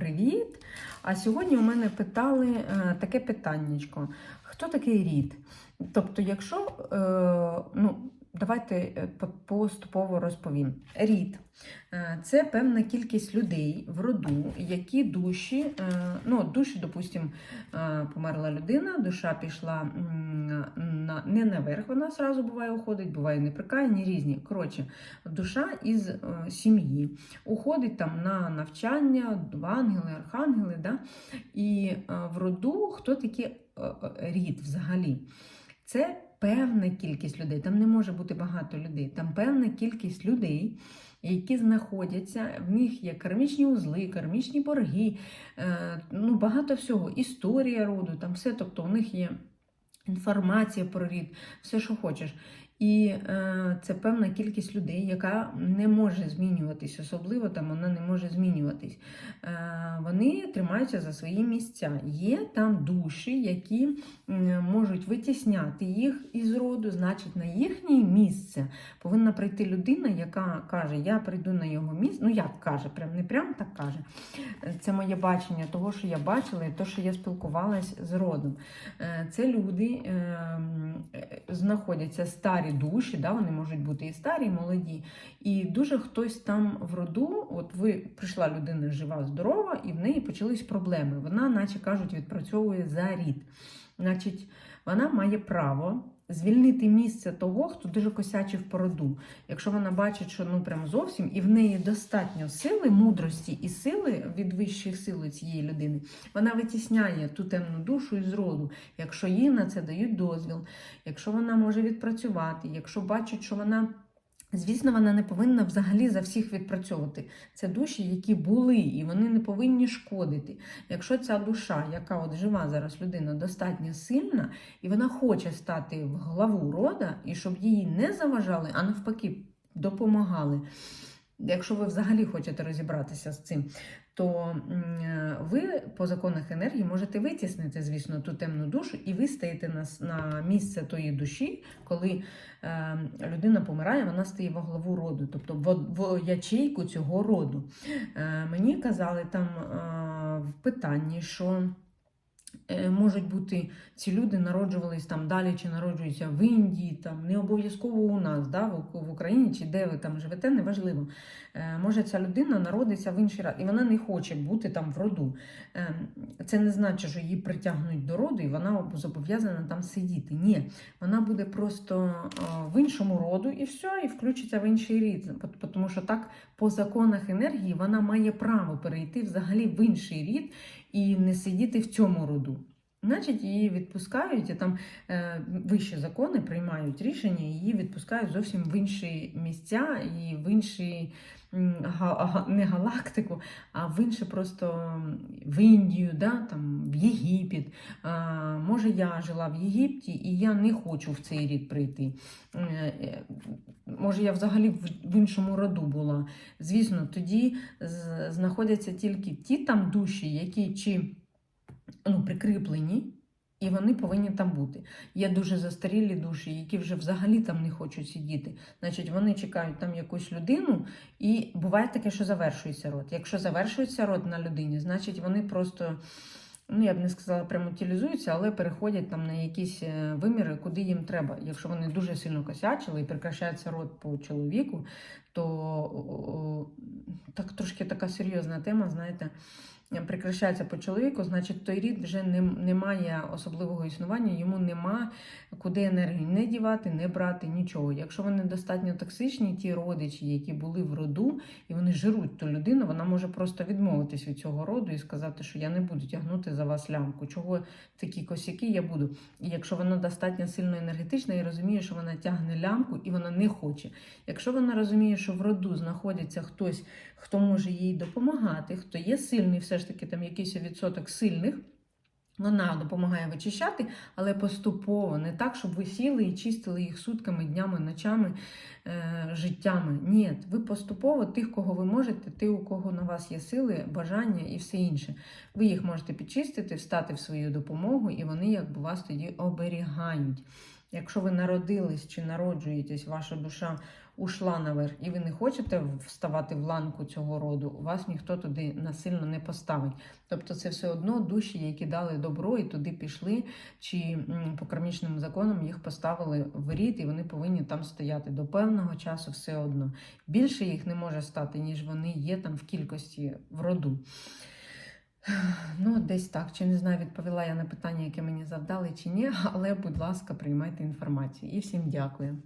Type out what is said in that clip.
Привіт! А сьогодні у мене питали е, таке питаннячко: хто такий рід? Тобто, якщо, е, ну, давайте е, поступово розповім. Рід це певна кількість людей в роду, які душі, ну, душі, допустимо, померла людина, душа пішла на, не наверх, вона зразу буває уходить, буває неприкаяні, різні. Коротше, душа із е, сім'ї уходить там на навчання, ангели, архангели. Да? І е, в роду хто такий е, е, рід взагалі? Це певна кількість людей. Там не може бути багато людей. Там певна кількість людей, які знаходяться, в них є кармічні узли, кармічні борги, е, ну, багато всього. Історія роду, там все. Тобто, у них є інформація про рід, все, що хочеш. І е, це певна кількість людей, яка не може змінюватись, особливо там вона не може змінюватись. Е, вони тримаються за свої місця. Є там душі, які можуть витісняти їх із роду, значить, на їхнє місце повинна прийти людина, яка каже: Я прийду на його місце. Ну, як каже, прям не прям так каже. Це моє бачення того, що я бачила, і того, що я спілкувалась з родом. Е, Це люди знаходяться старі душі, да, вони можуть бути і старі, і молоді. І дуже хтось там в роду, от ви прийшла людина жива, здорова, і в неї почались проблеми. Вона, наче кажуть, відпрацьовує за рід. Значить, вона має право звільнити місце того, хто дуже косячив по роду. Якщо вона бачить, що ну прям зовсім, і в неї достатньо сили, мудрості і сили від вищих сил цієї людини, вона витісняє ту темну душу із роду, якщо їй на це дають дозвіл, якщо вона може відпрацювати, якщо бачить, що вона. Звісно, вона не повинна взагалі за всіх відпрацьовувати. Це душі, які були, і вони не повинні шкодити. Якщо ця душа, яка от жива зараз людина, достатньо сильна, і вона хоче стати в главу рода, і щоб її не заважали, а навпаки, допомагали. Якщо ви взагалі хочете розібратися з цим, то ви по законах енергії можете витіснити, звісно, ту темну душу, і ви стаєте на, на місце тої душі, коли е, людина помирає, вона стає во главу роду, тобто в, в ячейку цього роду. Е, мені казали там е, в питанні, що. Е, Можуть бути ці люди народжувались там далі, чи народжуються в Індії, там не обов'язково у нас, да, в, Україні чи де ви там живете, неважливо. Е, може, ця людина народиться в інший раз, і вона не хоче бути там в роду. Е, це не значить, що її притягнуть до роду, і вона зобов'язана там сидіти. Ні, вона буде просто в іншому роду і все, і включиться в інший рід. Тому що так по законах енергії вона має право перейти взагалі в інший рід і не сидіти в цьому роду. Значить, її відпускають, і там е, вищі закони приймають рішення, її відпускають зовсім в інші місця і в інші не галактику, а в інше просто в Індію, да, там, в Єгипет. А, може, я жила в Єгипті і я не хочу в цей рід прийти. Е, е, Може, я взагалі в, в іншому роду була. Звісно, тоді знаходяться тільки ті там душі, які чи ну, прикріплені, і вони повинні там бути. Є дуже застарілі душі, які вже взагалі там не хочуть сидіти. Значить, вони чекають там якусь людину, і буває таке, що завершується род. Якщо завершується род на людині, значить вони просто. Ну, я б не сказала, прямо утилізуються, але переходять там на якісь е, виміри, куди їм треба. Якщо вони дуже сильно косячили і прекращається род по чоловіку, то о, о, так трошки така серйозна тема, знаєте, прекращається по чоловіку, значить той рід вже не, не має особливого існування, йому нема куди енергію не дівати, не брати, нічого. Якщо вони достатньо токсичні, ті родичі, які були в роду, і вони жируть ту людину, вона може просто відмовитись від цього роду і сказати, що я не буду тягнути за вас лямку. Чого такі косяки я буду? І якщо вона достатньо сильно енергетична і розуміє, що вона тягне лямку і вона не хоче. Якщо вона розуміє, що в роду знаходиться хтось, хто може їй допомагати, хто є сильний, все ж таки там якийсь відсоток сильних. Вона допомагає вичищати, але поступово, не так, щоб ви сіли і чистили їх сутками, днями, ночами, е, життями. Ні, ви поступово тих, кого ви можете, ти, у кого на вас є сили, бажання і все інше. Ви їх можете підчистити, встати в свою допомогу, і вони якби вас тоді оберігають. Якщо ви народились чи народжуєтесь, ваша душа ушла наверх, і ви не хочете вставати в ланку цього роду, вас ніхто туди насильно не поставить. Тобто це все одно душі, які дали добро і туди пішли, чи по кармічним законам їх поставили в рід, і вони повинні там стояти до певного часу все одно. Більше їх не може стати, ніж вони є там в кількості в роду. Ну, десь так. Чи не знаю, відповіла я на питання, яке мені завдали, чи ні, але, будь ласка, приймайте інформацію. І всім дякую.